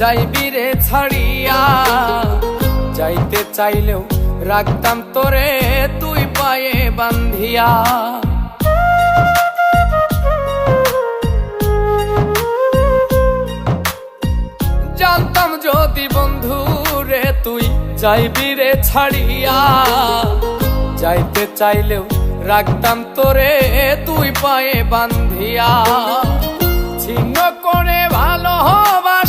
যাইবি রে ছাড়িয়া। যাইতে চাইলেও রাখতাম তোরে তুই পায়ে বান্ধিয়া জানতাম যদি বন্ধু রে তুই যাইবি রে ছাড়িয়া। যাইতে চাইলেও রাখতাম তোরে তুই পায়ে বান্ধিয়া ছিন্ন করে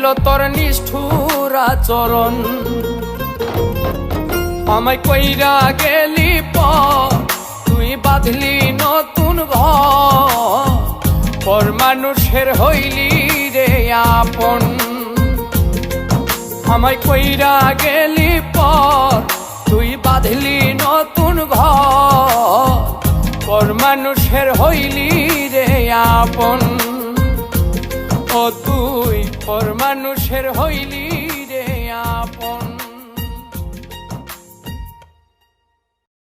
বুঝাইল তোর নিষ্ঠুর আচরণ আমায় কইরা গেলি প, তুই বাঁধলি নতুন ঘর মানুষের হইলি রে আপন। আমায় কইরা গেলি পর মানুষের হইলি